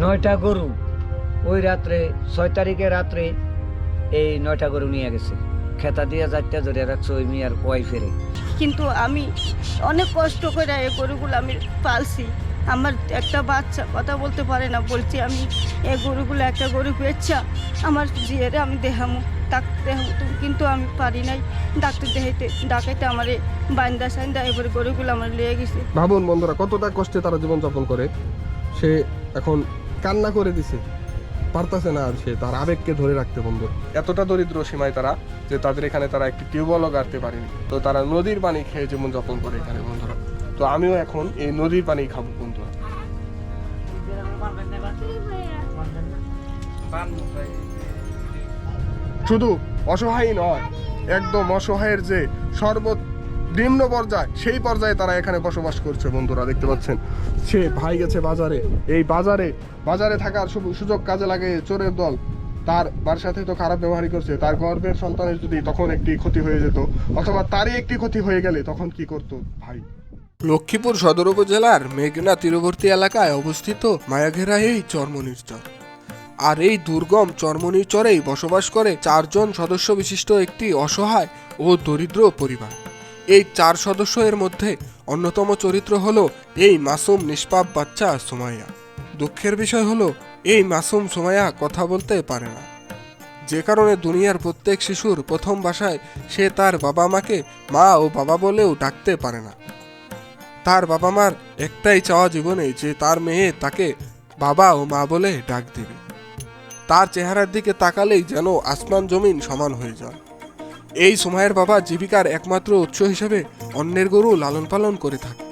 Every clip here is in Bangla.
নয়টা গরু। ওই রাত্রে ছয় তারিখে রাত্রে এই নয়টা গরু নিয়ে গেছে। খেতা দিয়ে চারটা ধরে রাখছে ওই মিয়ার ওয়াইফেরে। কিন্তু আমি অনেক কষ্ট করে এই গরুগুলো আমি পালছি। আমার একটা বাচ্চা কথা বলতে পারে না বলছি আমি এই গরুগুলো একটা গরু বেচ্ছা আমার জিয়েরে আমি দেখামু ডাক্তার দেখামু কিন্তু আমি পারি নাই। ডাক্তার দেখাইতে ডাকাইতে আমার এই বান্দা সান্দা এবার গরুগুলো আমার লেগে গেছে। ভাবুন বন্ধুরা কতটা কষ্টে তারা জীবনযাপন করে। সে এখন কান্না করে দিছে। পারতাছে না আর সে, তার আবেগকে ধরে রাখতে বন্ধু। এতটা দরিদ্র সীমায় তারা যে তাদের এখানে তারা একটি টিউবওয়েলও গাড়তে পারেনি। তো তারা নদীর পানি খেয়ে জীবনযাপন করে এখানে বন্ধুরা। তো আমিও এখন এই নদীর পানি খাব বন্ধুরা। শুধু অসহায় নয়, একদম অসহায়ের যে সর্ব নিম্ন পর্যায়, সেই পর্যায়ে তারা এখানে বসবাস করছে বন্ধুরা, দেখতে পাচ্ছেন। সে ভাই গেছে বাজারে। এই বাজারে বাজারে থাকার সুযোগ কাজে লাগে চোরের দল। তার বার সাথে তো খারাপ ব্যবহারই করছে। তার গর্ভের সন্তানের যদি তখন একটি ক্ষতি হয়ে যেত, অথবা তারই একটি ক্ষতি হয়ে গেলে তখন কি করতো ভাই? লক্ষ্মীপুর সদর উপজেলার মেঘনা তীরবর্তী এলাকায় অবস্থিত মায়াঘেরা এই চর্মনির চর আর এই দুর্গম চর্মনির চরেই বসবাস করে চারজন সদস্য বিশিষ্ট একটি অসহায় ও দরিদ্র পরিবার। এই চার সদস্য এর মধ্যে অন্যতম চরিত্র হল এই মাসুম নিষ্পাপ বাচ্চা সুমাইয়া। দুঃখের বিষয় হলো, এই মাসুম সুমাইয়া কথা বলতে পারে না। যে কারণে দুনিয়ার প্রত্যেক শিশুর প্রথম ভাষায় সে তার বাবা মাকে মা ও বাবা বলেও ডাকতে পারে না। তার বাবা মার একটাই চাওয়া জীবনে যে তার মেয়ে তাকে বাবা ও মা বলে ডাক দিবে। তার চেহারার দিকে তাকালেই যেন আসমান জমিন সমান হয়ে যায়। এই সময়ের বাবা জীবিকার একমাত্র উৎস হিসেবে অন্যের গরু লালন পালন করে থাকে।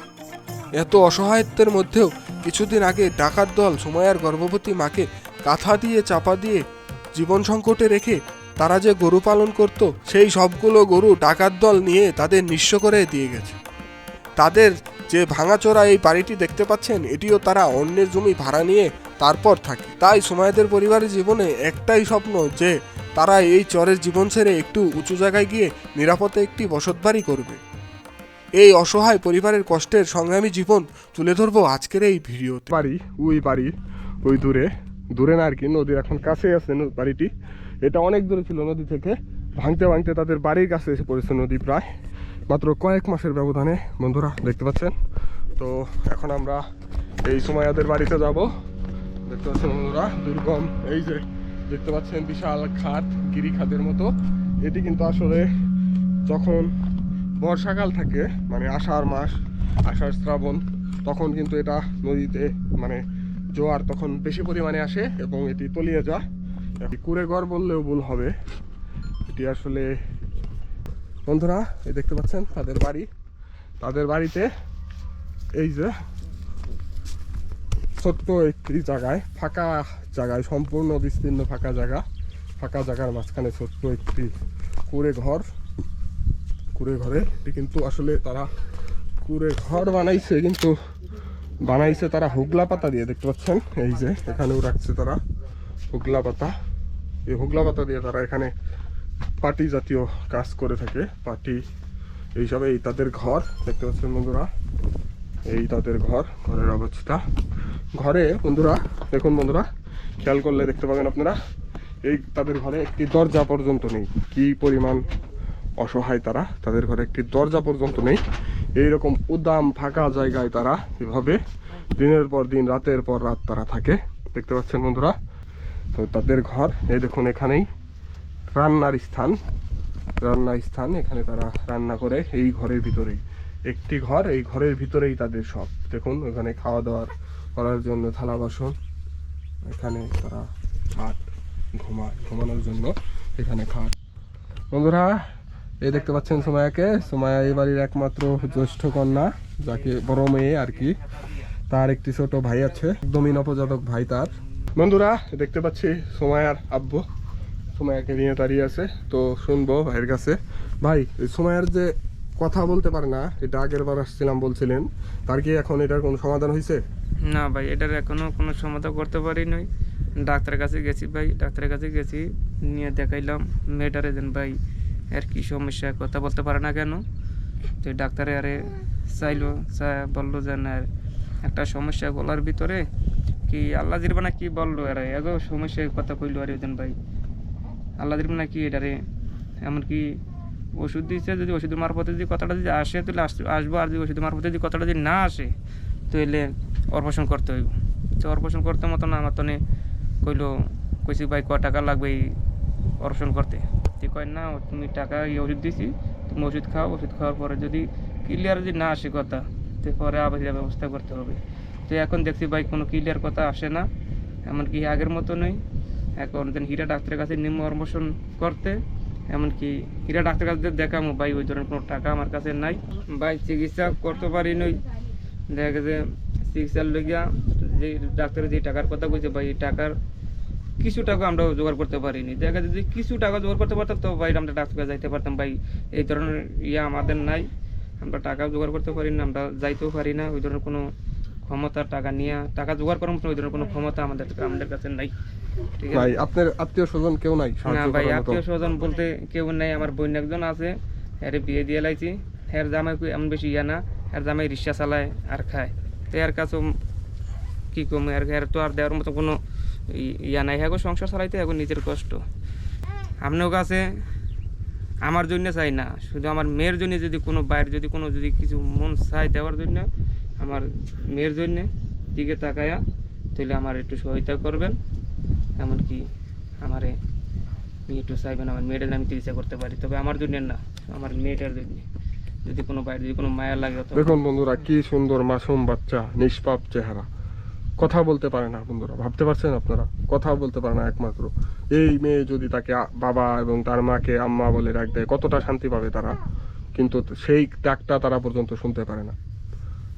এত অসহায়ত্বের মধ্যেও কিছুদিন আগে ডাকাত দল সময়ের গর্ভবতী মাকে কাঁথা দিয়ে, চাপা দিয়ে জীবন সংকটে রেখে তারা যে গরু পালন করত, সেই সবগুলো গরু ডাকাত দল নিয়ে তাদের নিঃস্ব করে দিয়ে গেছে। তাদের যে ভাঙাচোরা এই বাড়িটি দেখতে পাচ্ছেন, এটিও তারা অন্যের জমি ভাড়া নিয়ে তারপর থাকে। তাই সময়দের পরিবারের জীবনে একটাই স্বপ্ন যে তারা এই চরের জীবন ছেড়ে একটু উঁচু জায়গায় গিয়ে নিরাপদে একটি বসতবাড়ি করবে। এই অসহায় পরিবারের কষ্টের সংগ্রামী জীবন তুলে ধরবো আজকের এই ভিডিওতে। বাড়ি, ওই বাড়ি, ওই দূরে। দূরে না আর কি, নদীর এখন কাছে আছে বাড়িটি। এটা অনেক দূরে ছিল নদী থেকে। ভাঙতে ভাঙতে তাদের বাড়ির কাছে এসে পড়েছে নদী প্রায়। মাত্র কয়েক মাসের ব্যবধানে, বন্ধুরা, দেখতে পাচ্ছেন? তো এখন আমরা এই সময়দের বাড়িতে যাব। দেখতে পাচ্ছেন বন্ধুরা, দুর্গম, এই যে দেখতে পাচ্ছেন বিশাল খাত গিরি খাতের মতো। এটি কিন্তু আসলে যখন বর্ষাকাল থাকে মানে আষাঢ় মাস, আষাঢ় শ্রাবণ, তখন কিন্তু এটা নদীতে মানে জোয়ার তখন বেশি পরিমাণে আসে এবং এটি তলিয়ে যায়। এটি কুড়েঘর বললেও ভুল হবে। এটি আসলে বন্ধুরা, এই দেখতে পাচ্ছেন তাদের বাড়ি। তাদের বাড়িতে এই যে ছোট্ট একটি জায়গায়, ফাঁকা জায়গায়, সম্পূর্ণ বিস্তীর্ণ ফাঁকা জায়গা। ফাঁকা জায়গার মাঝখানে ছোট্ট একটি কুড়ে ঘর কুড়ে ঘরে এটি কিন্তু আসলে তারা কুড়ে ঘর বানাইছে, কিন্তু বানাইছে তারা হুগলা পাতা দিয়ে, দেখতে পাচ্ছেন? এই যে, এখানেও রাখছে তারা হুগলা পাতা। এই হুগলা পাতা দিয়ে তারা এখানে পাটি জাতীয় কাজ করে থাকে। পাটি এইসবে এই তাদের ঘর, দেখতে পাচ্ছেন বন্ধুরা? এই তাদের ঘর, ঘরের অবস্থা। ঘরে বন্ধুরা, দেখুন বন্ধুরা, খেয়াল করলে দেখতে পাবেন আপনারা, এই তাদের ঘরে একটি দরজা পর্যন্ত নেই। কি পরিমাণ অসহায় তারা তাদের ঘরে একটি দরজা পর্যন্ত নেই। এইরকম উদাম, ফাঁকা জায়গায় তারা এভাবে দিনের পর দিন, রাতের পর রাত তারা থাকে। দেখতে পাচ্ছেন বন্ধুরা? তো তাদের ঘর, এই দেখুন এখানেই রান্নার স্থান। রান্নার স্থান, এখানে তারা রান্না করে এই ঘরের ভিতরেই। একটি ঘর, এই ঘরের ভিতরেই তাদের সব। দেখুন, এখানে খাওয়া দাওয়ার করার জন্য থালা বাসন, এখানে তারা খাট ঘুমায়, ঘুমানোর জন্য এখানে খাট। বন্ধুরা, এই দেখতে পাচ্ছেন সোমায়াকে। সোমায়া এই বাড়ির একমাত্র জ্যেষ্ঠ কন্যা, যাকে বড় মেয়ে আর কি। তার একটি ছোট ভাই আছে, একদমই নবজাতক ভাই তার। বন্ধুরা, দেখতে পাচ্ছি সোমায়ার আব্বু। সোমায়াকে নিয়ে দাঁড়িয়ে আছে। তো শুনব ভাইয়ের কাছে। ভাই সোমায়ার যে কথা বলতে পারে না। এটা আগের বার আসছিলাম বলছিলেন। তার কি এখন এটার কোনো সমাধান হয়েছে না ভাই, এটার এখনও কোনো সমাধান করতে পারি নাই। ডাক্তারের কাছে গেছি ভাই, ডাক্তারের কাছে গেছি, নিয়ে দেখাইলাম, মেয়েটারে দেন ভাই আর কি সমস্যা, কথা বলতে পারে না কেন? তো ডাক্তারে আরে চাইলো বলল যে, না, একটা সমস্যা বলার ভিতরে, কি আল্লাহ জিরবানা কি বলল এরা? এগো সমস্যার কথা কইলো আর ওজন ভাই। আল্লাহ জিরবানা কি এটারে? এমনকি ওষুধ দিচ্ছে, যদি ওষুধ মারফতে যদি কথাটা যদি আসে, তাহলে আস- আসব। আর যদি ওষুধ মারফতে যদি কথাটা যদি না আসে, তাহলে অপারেশন করতে হইব। তো অপারেশন করতে মতো না, আমার তনে কইলো, কইছি, ভাই, ক টাকা লাগবে এই অপারেশন করতে? তুই কয়, না, তুমি টাকা এই ওষুধ দিছি, তুমি ওষুধ খাও, ওষুধ খাওয়ার পরে যদি ক্লিয়ার যদি না আসে কথা, তো পরে আবার ব্যবস্থা করতে হবে। তো এখন দেখছি, ভাই, কোনো ক্লিয়ার কথা আসে না, এমনকি আগের মতো নেই এখন হীরা ডাক্তারের কাছে নিম্ন অপারেশন করতে এমনকি হীরা ডাক্তারের কাছে দেখামো, ভাই, ওই ধরনের কোনো টাকা আমার কাছে নাই। ভাই, চিকিৎসা করতে পারি নই। দেখা গেছে, চিকিৎসার লেগিয়া যে ডাক্তারের যে টাকার কথা কইছে, ভাই, এই টাকার কিছু টাকা আমরা জোগাড় করতে পারিনি। দেখা যায় যদি কিছু টাকা জোগাড় করতে পারতাম, তো ভাই, আমরা ডাক্তার যাইতে পারতাম। ভাই, এই ধরনের ইয়ে আমাদের নাই। আমরা টাকা জোগাড় করতে পারি না, আমরা যাইতেও পারি না। ওই ধরনের কোনো ক্ষমতা টাকা নিয়ে, টাকা জোগাড় করার মতো ওই ধরনের কোনো ক্ষমতা আমাদের আমাদের কাছে নাই। ভাই আপনার আত্মীয় স্বজন কেউ নাই? না ভাই আত্মীয় স্বজন বলতে কেউ নেই আমার বোন একজন আছে এর বিয়ে দিয়ে লাইছি। এর জামাই কই এমন বেশি ইয়া না এর জামাই রিক্সা চালায় আর খায়। তো এর কাছেও কি কম এর এর তো আর দেওয়ার মতো কোনো ইয়া নাই। গো, সংসার চালাইতে এখন নিজের কষ্ট। আপনার কাছে আমার জন্য চাই না। শুধু আমার মেয়ের জন্য যদি কোনো বাইরে যদি কোনো যদি কিছু মন চাই দেওয়ার জন্য আমার মেয়ের জন্য দিকে তাকায়া তাহলে আমার একটু সহায়তা করবেন। এমনকি আমারে আপনি একটু চাইবেন আমার মেয়েটার আমি চিকিৎসা করতে পারি। তবে আমার জন্য না, আমার মেয়েটার জন্য যদি কোনো বাইরে, যদি কোনো মায়া লাগে দেখুন বন্ধুরা, কি সুন্দর মাসুম বাচ্চা, নিষ্পাপ চেহারা। কথা বলতে পারে না বন্ধুরা, ভাবতে পারছেন আপনারা? কথা বলতে পারে না একমাত্র। এই মেয়ে যদি তাকে বাবা এবং তার মাকে আম্মা বলে ডাক দেয়, কতটা শান্তি পাবে তারা? কিন্তু সেই ডাকটা তারা পর্যন্ত শুনতে পারে না।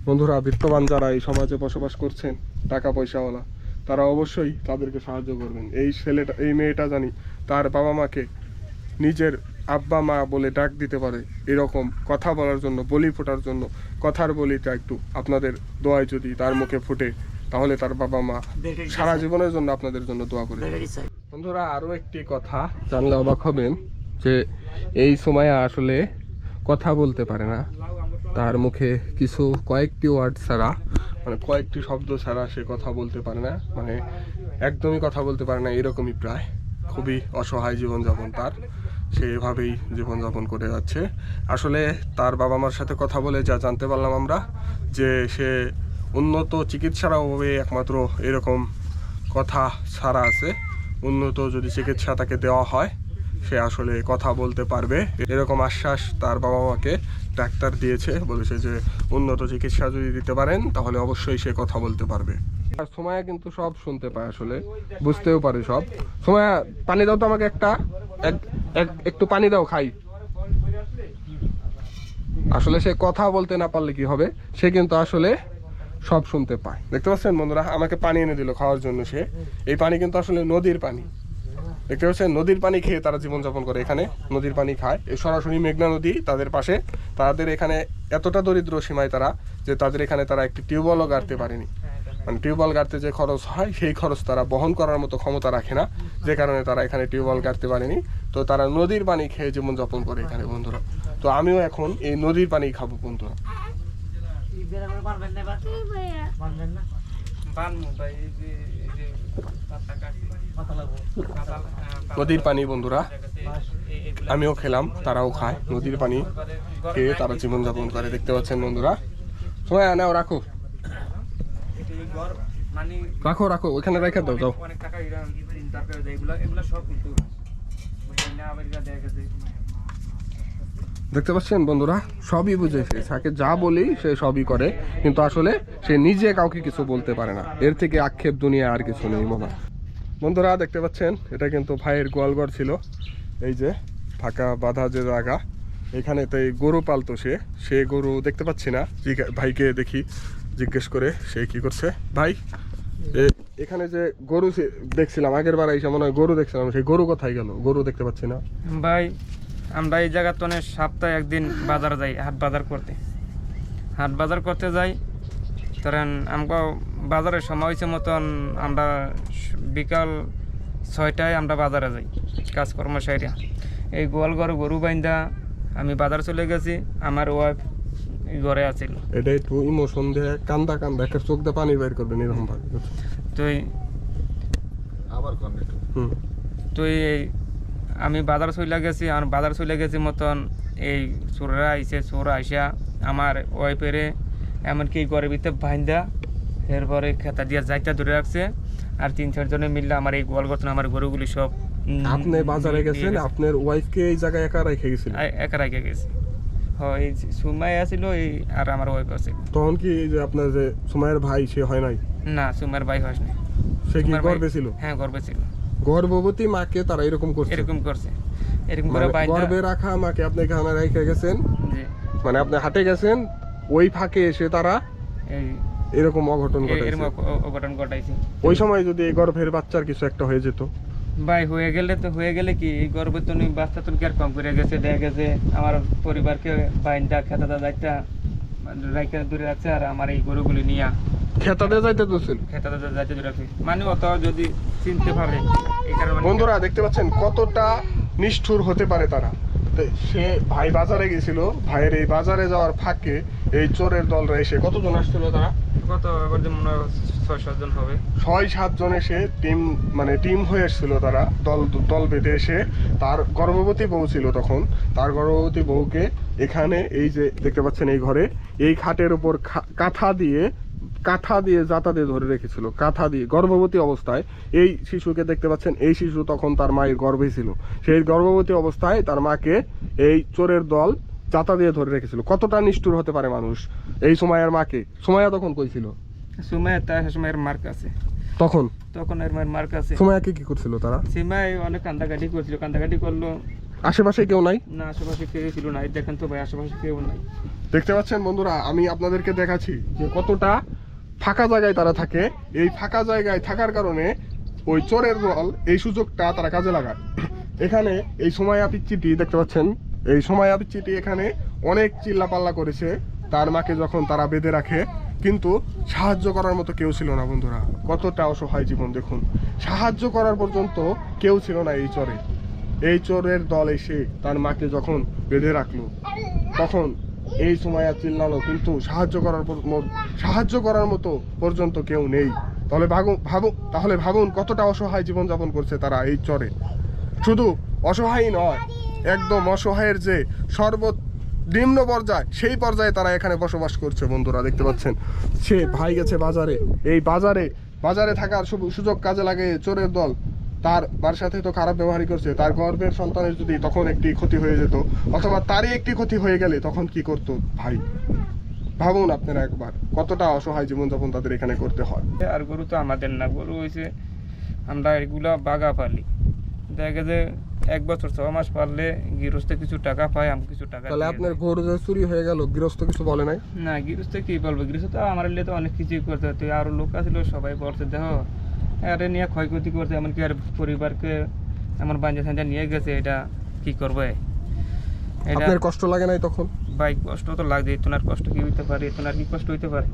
বন্ধুরা, বিত্তবান যারা এই সমাজে বসবাস করছেন, টাকা পয়সাওয়ালা তারা অবশ্যই তাদেরকে সাহায্য করবেন। এই ছেলেটা এই মেয়েটা জানি তার বাবা মাকে নিজের আব্বা মা বলে ডাক দিতে পারে এরকম কথা বলার জন্য বলি ফোটার জন্য। কথার বলিটা একটু আপনাদের দোয়ায় যদি তার মুখে ফুটে তাহলে তার বাবা মা সারা জীবনের জন্য আপনাদের জন্য দোয়া করে বন্ধুরা আরও একটি কথা জানলে অবাক হবেন যে এই সময় আসলে কথা বলতে পারে না। তার মুখে কিছু কয়েকটি ওয়ার্ড ছাড়া মানে কয়েকটি শব্দ ছাড়া সে কথা বলতে পারে না মানে একদমই কথা বলতে পারে না, এরকমই প্রায়। খুবই অসহায় জীবনযাপন তার, সে এভাবেই জীবনযাপন করে যাচ্ছে। আসলে তার বাবা মার সাথে কথা বলে যা জানতে পারলাম আমরা, যে সে উন্নত চিকিৎসার অভাবে একমাত্র এরকম কথা ছাড়া আছে। উন্নত যদি চিকিৎসা তাকে দেওয়া হয় সে আসলে কথা বলতে পারবে। এরকম আশ্বাস তার বাবা মাকে ডাক্তার দিয়েছে। বলেছে যে, উন্নত চিকিৎসা যদি দিতে পারেন, তাহলে অবশ্যই সে কথা বলতে পারবে। আর সময়া কিন্তু সব শুনতে পায় আসলে। বুঝতেও পারে সব। সময়া, পানি দাও তো আমাকে একটা। এক- এক- একটু পানি দাও, খাই। আসলে সে কথা বলতে না পারলে কি হবে? সে কিন্তু আসলে সব শুনতে পায়। দেখতে পাচ্ছেন বন্ধুরা? আমাকে পানি এনে দিল খাওয়ার জন্য সে। এই পানি কিন্তু আসলে নদীর পানি। দেখতে পাচ্ছেন, নদীর পানি খেয়ে তারা জীবনযাপন করে এখানে, নদীর পানি খায়। সরাসরি মেঘনা নদী তাদের পাশে। তাদের এখানে এতটা দরিদ্র সীমায় তারা যে তাদের এখানে তারা একটি টিউবওয়েলও গাড়তে পারেনি। মানে টিউবওয়েল গাড়তে যে খরচ হয়, সেই খরচ তারা বহন করার মতো ক্ষমতা রাখে না, যে কারণে তারা এখানে টিউবওয়েল গাড়তে পারেনি। তো তারা নদীর পানি খেয়ে জীবনযাপন করে এখানে, বন্ধুরা। তো আমিও এখন এই নদীর পানি খাব, বন্ধুরা। নদীর পানি বন্ধুরা। আমিও খেলাম তারাও খায়। নদীর পানি খেয়ে তারা জীবনযাপন করে দেখতে পাচ্ছেন বন্ধুরা। সময় নাও রাখো। এটা এই ঘর, মানে রাখো রাখো ওইখানে রেখে দাও যাও। অনেক টাকা এরা দরকার দেয় এগুলা এগুলা সব কিন্তু বুঝলেন না আবার এগুলা দেখা গেছে দেখতে পাচ্ছেন বন্ধুরা? সবই বুঝেছে তাকে যা বলি সে সবই করে, কিন্তু আসলে সে নিজে কাউকে কিছু বলতে পারে না। এর থেকে আক্ষেপ দুনিয়া আর কিছু নেই মনে বন্ধুরা, দেখতে পাচ্ছেন? এটা কিন্তু ভাইয়ের গোয়ালঘর ছিল। এই যে, ফাঁকা বাঁধা যে জায়গা এখানে তো এই গরু পালতো সে। সে গরু দেখতে পাচ্ছি না। ভাইকে দেখি, জিজ্ঞেস করে সে কি করছে। ভাই এখানে যে গরু দেখছিলাম, আগের বার এসে মনে হয় গরু দেখছিলাম সেই গরু কোথায় গেল? গরু দেখতে পাচ্ছি না। ভাই আমরা এই জায়গার তো সপ্তাহে একদিন বাজার যাই হাট বাজার করতে। হাট বাজার করতে যাই ধরেন আমগো বাজারের সময় হয়েছে মতন আমরা বিকাল ছয়টায় আমরা বাজারে যাই কাজকর্ম সাইরা এই গোয়াল ঘর গরু বাইন্দা আমি বাজার চলে গেছি আমার ওয়াইফ ঘরে আছিল। এটা একটু ইমোশন দিয়ে কান্দা কান্দা একটা চোখ দিয়ে পানি বের করবেন এরকম ভাবে তো এই- হুম। তো এই আমি বাজার চলে গেছি আর বাজার চলে গেছি মতন এই চোররা আইসে চোর আইসা আমার ওয়াইফেরে এমনকি ঘরের ভিতরে বাইন্দা এরপরে খেতা দিয়া যাইটা ধরে রাখছে আর তিন চারজনে মিললে আমার এই গোয়াল গঠন আমার গরুগুলি সব আপনি বাজারে গেছেন আপনার ওয়াইফকে এই জায়গায় একা রেখে গেছিলেন? আ- একা রেখে গেছি। হয় এই যে সুমাই আছিল এই আর আমার ওয়াইফ আছে তখন কি এই যে আপনার যে সুমাইয়ের ভাই সে হয় নাই? না সুমার ভাই হয়নি সে কি সুমাইয়ের ভাই- গর্বে ছিল? হ্যাঁ গর্বে ছিল। গর্ভবতী মাকে তারা এরকম করছে। এরকম করছে। এরকম করে মানে বাইন্দা রাখা মাকে আপনি এখানে রেখে গেছেন। মানে আপনি হাটে গেছেন ওই ফাঁকে এসে তারা এই এরকম অঘটন ঘটাইছে। অঘটন ঘটাইছে। ওই সময় যদি এই গর্ভের বাচ্চার কিছু একটা হয়ে যেত? ভাই হয়ে গেলে তো হয়ে গেলে কি? এই গর্বে তো নি বাচ্চা তো কি আর কম করে গেছে দেখা গেছে। আমার পরিবারকে বাইনটা খেতা দাদা একটা রাইকে দূরে রাখছে আর আমার এই গরুগুলি নিয়ে খেতাতে যাইতে তো ছিল। খেতা দাদা যাইতে রাখছে মানে অত যদি চিনতে পারে এই কারণে মানে- বন্ধুরা দেখতে পাচ্ছেন কতটা নিষ্ঠুর হতে পারে তারা। সে ভাই বাজারে গেছিল ভাইয়ের এই বাজারে যাওয়ার ফাঁকে এই চোরের দলরা এসে কতজন আসছিল তারা? কত মনে ছয় সাতজন হবে। ছয় সাতজন এসে টিম মানে টিম হয়ে এসেছিল তারা। দল দল বেঁধে এসে তার গর্ভবতী বউ ছিল তখন। তার গর্ভবতী বউকে এখানে এই যে দেখতে পাচ্ছেন এই ঘরে এই খাটের উপর কাঁথা দিয়ে কাঁথা দিয়ে জাতা দিয়ে ধরে রেখেছিল কাঁথা দিয়ে। গর্ভবতী অবস্থায় এই শিশুকে দেখতে পাচ্ছেন এই শিশু তখন তার মায়ের গর্ভে ছিল। সেই গর্ভবতী অবস্থায় তার মাকে এই চোরের দল জাতা দিয়ে ধরে রেখেছিল। কতটা নিষ্ঠুর হতে পারে মানুষ এই সময়ের মাকে? সময়া তখন কইছিল সুমায় তার সময়ের মার্ক আছে। তখন? তখন এর মায়ের মার্ক আছে। সময়কে কি করছিল তারা? সীমায় অনেক কান্দাকাটি করছিল কান্দাকাটি করল। আশেপাশে কেউ নাই? না আশেপাশে কেউ ছিল না। দেখেন তো ভাই আশেপাশে কেউ নাই। দেখতে পাচ্ছেন বন্ধুরা আমি আপনাদেরকে দেখাচ্ছি যে কতটা ফাঁকা জায়গায় তারা থাকে। এই ফাঁকা জায়গায় থাকার কারণে ওই চোরের দল এই সুযোগটা তারা কাজে লাগায়। এখানে এই সময়া পিচ্চিটি দেখতে পাচ্ছেন? এই সময়া পিচ্চিটি এখানে অনেক চিল্লাপাল্লা করেছে। তার মাকে যখন তারা বেঁধে রাখে, কিন্তু সাহায্য করার মতো কেউ ছিল না বন্ধুরা। কতটা অসহায় জীবন, দেখুন। সাহায্য করার পর্যন্ত কেউ ছিল না এই চরে। এই চোরের দল এসে তার মাকে যখন বেঁধে রাখল, তখন এই সময় আর চিল্লালো, কিন্তু সাহায্য করার সাহায্য করার মতো পর্যন্ত কেউ নেই। তাহলে ভাবুন ভাবুন তাহলে ভাবুন কতটা অসহায় জীবনযাপন করছে তারা এই চরে। শুধু অসহায় নয়, একদম অসহায়ের যে সর্ব নিম্ন পর্যায়, সেই পর্যায়ে তারা এখানে বসবাস করছে বন্ধুরা, দেখতে পাচ্ছেন? সে ভাই গেছে বাজারে। এই বাজারে বাজারে থাকার সুযোগ কাজে লাগে চোরের দল। তার তার সাথে তো খারাপ ব্যবহারই করছে তার গর্ভের সন্তানের যদি তখন একটি ক্ষতি হয়ে যেত অথবা তারই একটি ক্ষতি হয়ে গেলে তখন কি করতো ভাই? ভাবুন আপনারা একবার কতটা অসহায় জীবনযাপন তাদের এখানে করতে হয়। আর গরু তো আমাদের না গরু হয়েছে আমরা এগুলা বাগা পালি। দেখা যায় এক বছর ছ মাস পারলে গৃহস্থ কিছু টাকা পায় আমি কিছু টাকা তাহলে আপনার। গরু যে চুরি হয়ে গেল গৃহস্থ কিছু বলে নাই? না গৃহস্থ কি বলব? গৃহস্থ তো আমার তো অনেক কিছুই করতে হতো আরও লোক আছিল সবাই বলছে দেখো আরে নিয়ে ক্ষয়ক্ষতি করছে এমনকি আর পরিবারকে এমন বাঞ্জা সাঞ্জা নিয়ে গেছে এটা কি করবে? এটা আপনার কষ্ট লাগে নাই তখন? বাইক কষ্ট তো লাগছে তোমার কষ্ট কি হইতে পারে তোমার কি কষ্ট হইতে পারে?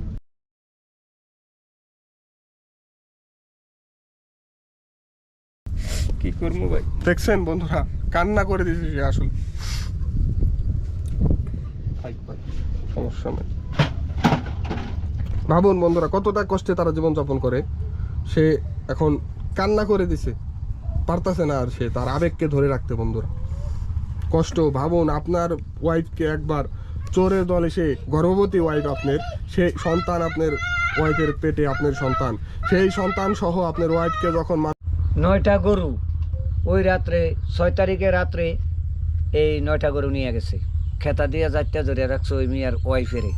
কি করব ভাই? দেখছেন বন্ধুরা কান্না করে দিয়েছে সে আসলে। সমস্যা নেই। ভাবুন বন্ধুরা কতটা কষ্টে তারা জীবন যাপন করে। সে এখন কান্না করে দিছে। পারতাছে না আর সে, তার আবেগকে ধরে রাখতে বন্ধুরা। কষ্ট, ভাবুন, আপনার ওয়াইফকে একবার চোরের দল এসে, গর্ভবতী ওয়াইফ আপনার, সে সন্তান আপনার ওয়াইফের পেটে আপনার সন্তান। সেই সন্তান সহ আপনার ওয়াইফকে যখন নয়টা গরু, ওই রাত্রে, ছয় তারিখে রাত্রে এই নয়টা গরু নিয়ে গেছে। খেতা দিয়ে যাত্রা ধরে রাখছে ওই মেয়ের ওয়াইফেরে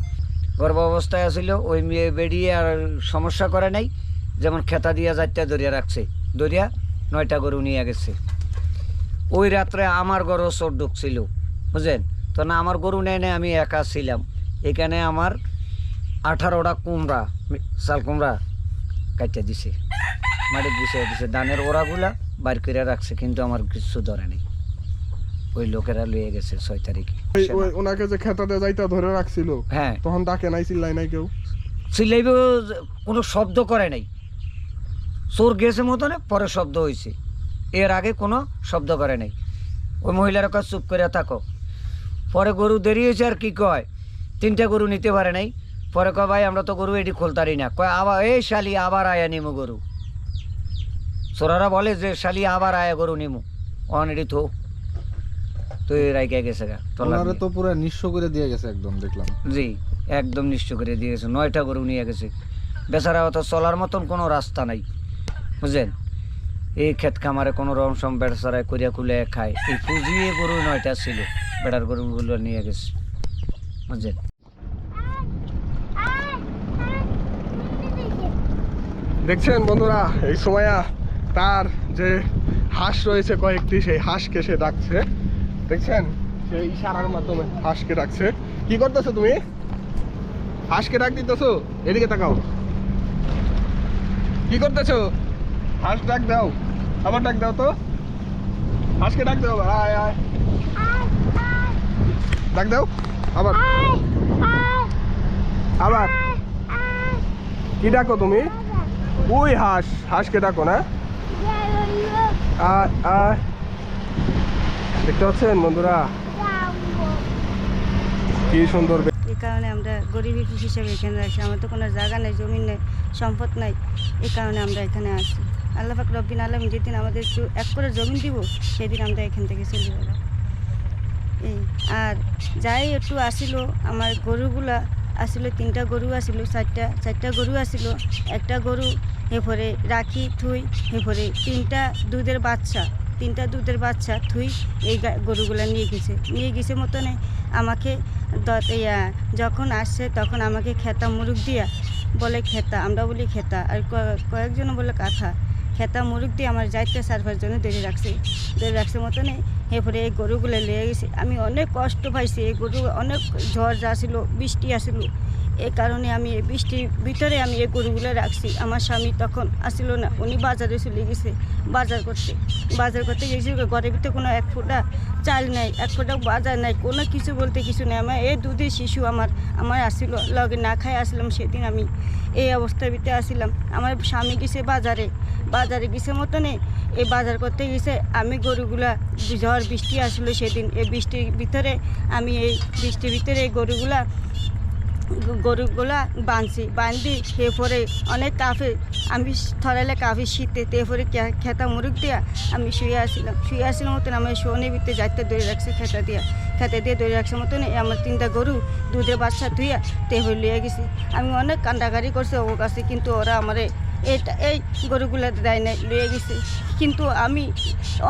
গর্ভ অবস্থায় আছিল, ওই মেয়ে বেরিয়ে আর সমস্যা করে নাই। যেমন খেতা দিয়া যাইতে ধরিয়া রাখছে ধরিয়া নয়টা গরু নিয়ে গেছে। ওই রাত্রে আমার গরু চোর ঢুকছিল বুঝলেন? তো না আমার গরু নেয় নেয় আমি একা ছিলাম। এখানে আমার আঠারোটা কুমড়া চাল কুমড়া কাটিয়ে দিছে। মাটি গুছিয়ে দিছে। ধানের ওড়াগুলা বার করে রাখছে কিন্তু আমার কিছু ধরে নেই। ওই লোকেরা লয়ে গেছে ছয় তারিখে। ওনাকে যে খেতাতে যাইতা ধরে রাখছিল হ্যাঁ। তখন ডাকে নাই চিল্লাই নাই কেউ? সিলাইবে কোনো শব্দ করে নাই। চোর গেছে মতনে পরে শব্দ হয়েছে এর আগে কোনো শব্দ করে নাই। ওই মহিলার কাছে চুপ করে থাকো। পরে গরু দেরি হয়েছে আর কি কয় তিনটা গরু নিতে পারে নাই। পরে কয় ভাই আমরা তো গরু এটি খুলতারি না। কয় আবার এই শালি আবার আয়া নিমু গরু। সোরারা বলে যে শালি আবার আয়া গরু নিমু। অন এটি থো। তো রাইকে গেছে গা নিয়ে। তো পুরো নিঃস্ব করে দিয়ে গেছে একদম দেখলাম। জি একদম নিশ্চয় করে দিয়ে গেছে নয়টা গরু নিয়ে গেছে। বেচারা অত চলার মতন কোনো রাস্তা নাই। বুঝলেন? এই ক্ষেত খামারে কোনো রকম সম বেচারায় করিয়া কুলে খায়। এই পুঁজিয়ে গরু নয়টা ছিল, বেড়ার গরুগুলো নিয়ে গেছে। বুঝলেন? দেখছেন বন্ধুরা, এই সময়া তার যে হাঁস রয়েছে কয়েকটি, সেই হাঁসকে সে ডাকছে। দেখছেন? সেই ইশারার মাধ্যমে হাঁসকে ডাকছে। কি করতেছো তুমি? হাঁসকে ডাক দিতেছো? এদিকে তাকাও। কি করতেছো? হাঁস ডাক দাও। আবার ডাক দাও তো। হাঁসকে ডাক দাও। আয় আয়। ডাক দাও। আবার। আবার। কি ডাকো তুমি? ওই হাঁস। হাঁসকে ডাকো না? আয় আয়। দেখতে পাচ্ছেন বন্ধুরা? কি সুন্দর কারণে আমরা গরিবী হিসেবে এখানে আসি আমার তো কোনো জায়গা নেই জমি নেই, সম্পদ নাই এই কারণে আমরা এখানে আসি আল্লাহ পাক রব্বিন আলম যেদিন আমাদের এক করে জমি দিব, সেদিন আমরা এখান থেকে চলে যাব। এই, আর যাই একটু আসিল, আমার গরুগুলা আসিল, তিনটা গরু আসিল, চারটা চারটা গরু আসিল, একটা গরু, এরপরে রাখি, থুই, এরপরে তিনটা দুধের বাচ্চা, তিনটা দুধের বাচ্চা, থুই এই গরুগুলা নিয়ে গেছে। নিয়ে গেছে মতনে আমাকে যখন আসছে তখন আমাকে খেতা মুরুখ দিয়া বলে, খেতা, আমরা বলি খেতা। আর কয়েকজন বলে, কাঁথা। খেতা মুরুখ দিয়ে আমার যাইতে সার্ভার জন্য ধরে রাখছে। ধরে রাখছে মতনে এরপরে এই গরুগুলো লেগে গেছে। আমি অনেক কষ্ট পাইছি। এই গরু অনেক ঝড় আসিল বৃষ্টি আসিল। এই কারণে আমি এই বৃষ্টির ভিতরে আমি এই গরুগুলো রাখছি। আমার স্বামী তখন আসিল না, উনি বাজারে চলে গেছে বাজার করতে। বাজার করতে গেছি ঘরের ভিতরে কোনো এক ফোঁটা চাল নাই, এক ফোঁটা বাজার নাই, কোনো কিছু বলতে কিছু নেই। আমার এই দুধের শিশু আমার আমার আসিল, লগে না খাই আসলাম সেদিন আমি এই অবস্থার ভিতরে আসিলাম। আমার স্বামী গেছে বাজারে বাজারে গেছে মতনে এই বাজার করতে গেছে। আমি গরুগুলা ঝড় বৃষ্টি আসলো সেদিন। এই বৃষ্টির ভিতরে আমি এই বৃষ্টির ভিতরে এই গরুগুলা গরুগুলা বাঁধছি, বাঁধি এরপরে অনেক কাফে, আমি থরালে কাফে শীতে এরপরে খেতা মুরুখ দিয়া আমি শুয়ে আসছিলাম শুয়ে আসছিলাম মতন আমার শোনের ভিতরে যাইতে ধরে রাখছে খেতা দিয়া। খেতে দিয়ে ধরে রাখছে মতন আমার তিনটা গরু দুধে বাচ্চা ধুইয়া তে তেহর লিয়ে গেছি। আমি অনেক কান্দাকারি করছি ও কাছে, কিন্তু ওরা আমারে এটা, এই গরুগুলো দেয় নাই লিয়ে গেছে। কিন্তু আমি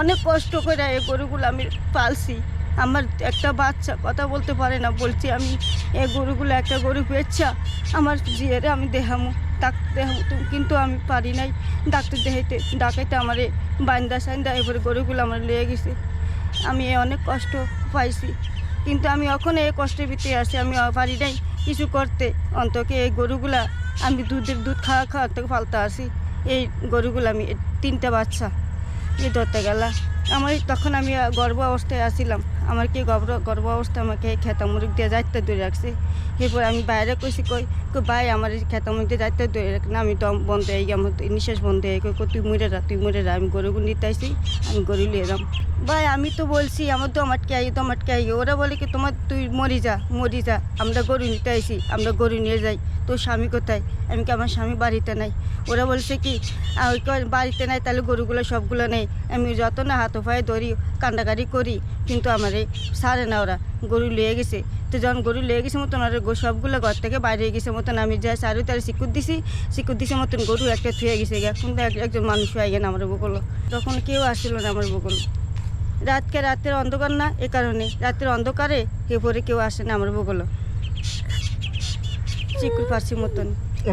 অনেক কষ্ট করে এই গরুগুলো আমি পালছি। আমার একটা বাচ্চা, কথা বলতে পারে না, বলছি আমি এই গরুগুলো একটা গরু পেয়েছা আমার জিয়ারে আমি দেহামু ডাক্তার দেহামু কিন্তু আমি পারি নাই। ডাক্তার দেখাইতে, ডাকাইতে আমার বান্দা সাইন্দা এবারে গরুগুলো আমার লিয়ে গেছে। আমি এ অনেক কষ্ট পাইছি, কিন্তু আমি এখন এই কষ্টের ভিতরে আছি, আমি পারি নাই কিছু করতে। অন্তকে এই গরুগুলা আমি দুধের দুধ খাওয়া খাওয়া থেকে ফালতে আসি, এই গরুগুলো আমি এ তিনটা বাচ্চা। এই ধরতে গেলা। আমার তখন আমি গর্ভ অবস্থায় আসিলাম আমার কি গর্ব গর্ভ অবস্থা? আমাকে খেতা মুরুখ দিয়ে যাইতে দূরে রাখছে। এরপর আমি বাইরে কইছি, কই ভাই, আমার খেতা মুরুখ দিয়ে যাইতে দূরে রাখ না, আমি দম বন্ধ হয়ে গিয়ে, আমার নিঃশ্বাস বন্ধ হয়ে গিয়ে তুই মরে রা তুই মরে রা আমি গরুগুলো নিতে আসি আমি গরু নিয়ে যাম। ভাই, আমি তো বলছি, আমার দম আটকে আই দম আটকে আই, ওরা বলে কি, তোমার, তুই মরি যা মরি যা, আমরা গরু নিতে আইসি আমরা গরু নিয়ে যাই, তোর স্বামী কোথায়? আমি কি আমার স্বামী বাড়িতে নাই? ওরা বলছে কি ওই বাড়িতে নাই, তাহলে গরুগুলো সবগুলো নেই। আমি যত না, হাত পায়ে ধরি কান্দাকারি করি, কিন্তু আমার এই সারে না ওরা। গরু লিয়ে গেছে। তো যখন গরু লিয়ে গেছে মতন আর সবগুলো ঘর থেকে বাইরে গেছে মতন আমি যাই সারু তার শিকুর দিছি শিকুর দিছে মতন গরু একটা থুয়ে গেছে এখন তো একজন মানুষ হয়ে গেন আমার বকল তখন কেউ আসছিল না আমার বকল রাতকে রাতের অন্ধকার না, এ কারণে। রাতের অন্ধকারে এরপরে কেউ আসে না আমার বকল চিকুর পার্সি মতন।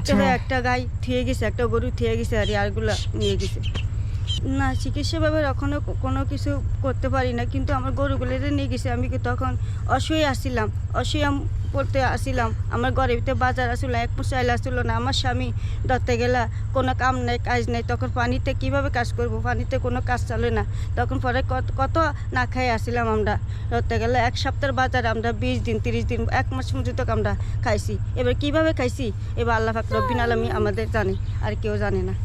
তবে একটা গাই থুয়ে গেছে, একটা গরু থুয়ে গেছে আর আরগুলা নিয়ে গেছে। না, চিকিৎসা চিকিৎসাভাবে এখনও কোনো কিছু করতে পারি না, কিন্তু আমার গরুগুলো নিয়ে গেছে, আমি তখন অসুয়ে আসছিলাম। অসুয়াম পড়তে আসছিলাম আমার ভিতরে বাজার আসছিল এক চাইল আসছিল না। আমার স্বামী ধরতে গেলা, কোনো কাম নেই, কাজ নেই। তখন পানিতে কীভাবে কাজ করব? পানিতে কোনো কাজ চলে না। তখন পরে কত না খাই আসছিলাম আমরা। ধরতে গেলে, এক সপ্তাহের বাজার আমরা বিশ দিন, তিরিশ দিন, এক মাস পর্যন্ত আমরা খাইছি। এবার কীভাবে খাইছি? এবার আল্লাহ ফাকর রব্বিন আলমী আমাদের জানে, আর কেউ জানে না।